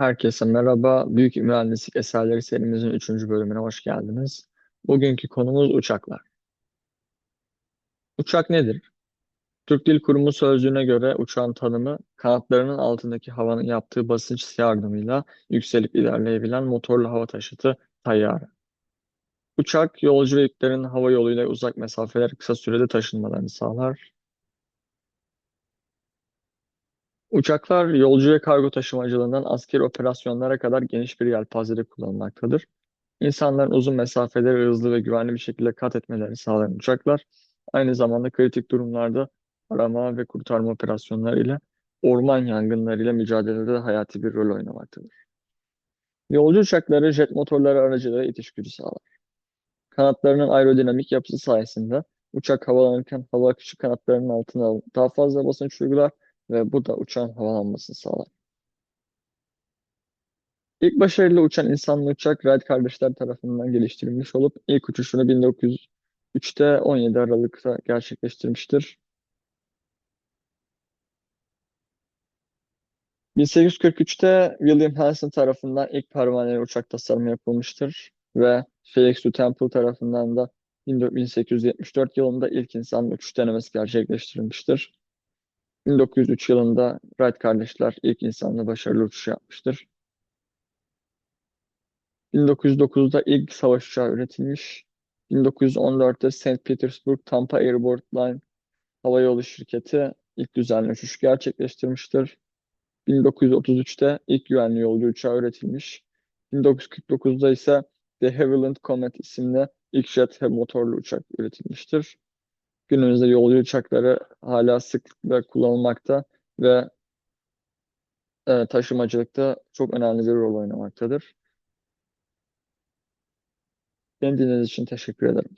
Herkese merhaba. Büyük Mühendislik Eserleri serimizin 3. bölümüne hoş geldiniz. Bugünkü konumuz uçaklar. Uçak nedir? Türk Dil Kurumu sözlüğüne göre uçağın tanımı, kanatlarının altındaki havanın yaptığı basınç yardımıyla yükselip ilerleyebilen motorlu hava taşıtı tayyare. Uçak, yolcu ve yüklerin hava yoluyla uzak mesafeler kısa sürede taşınmalarını sağlar. Uçaklar yolcu ve kargo taşımacılığından askeri operasyonlara kadar geniş bir yelpazede kullanılmaktadır. İnsanların uzun mesafeleri hızlı ve güvenli bir şekilde kat etmelerini sağlayan uçaklar, aynı zamanda kritik durumlarda arama ve kurtarma operasyonları ile orman yangınları ile mücadelede de hayati bir rol oynamaktadır. Yolcu uçakları jet motorları aracılığıyla itiş gücü sağlar. Kanatlarının aerodinamik yapısı sayesinde uçak havalanırken hava akışı kanatlarının altına daha fazla basınç uygular ve bu da uçağın havalanmasını sağlar. İlk başarıyla uçan insanlı uçak Wright kardeşler tarafından geliştirilmiş olup ilk uçuşunu 1903'te 17 Aralık'ta gerçekleştirmiştir. 1843'te William Hanson tarafından ilk pervaneli uçak tasarımı yapılmıştır ve Felix du Temple tarafından da 1874 yılında ilk insanlı uçuş denemesi gerçekleştirilmiştir. 1903 yılında Wright kardeşler ilk insanlı başarılı uçuş yapmıştır. 1909'da ilk savaş uçağı üretilmiş. 1914'te St. Petersburg Tampa Airport Line havayolu şirketi ilk düzenli uçuş gerçekleştirmiştir. 1933'te ilk güvenli yolcu uçağı üretilmiş. 1949'da ise The Havilland Comet isimli ilk jet motorlu uçak üretilmiştir. Günümüzde yolcu uçakları hala sıklıkla kullanılmakta ve e, taşımacılıkta çok önemli bir rol oynamaktadır. Beni dinlediğiniz için teşekkür ederim.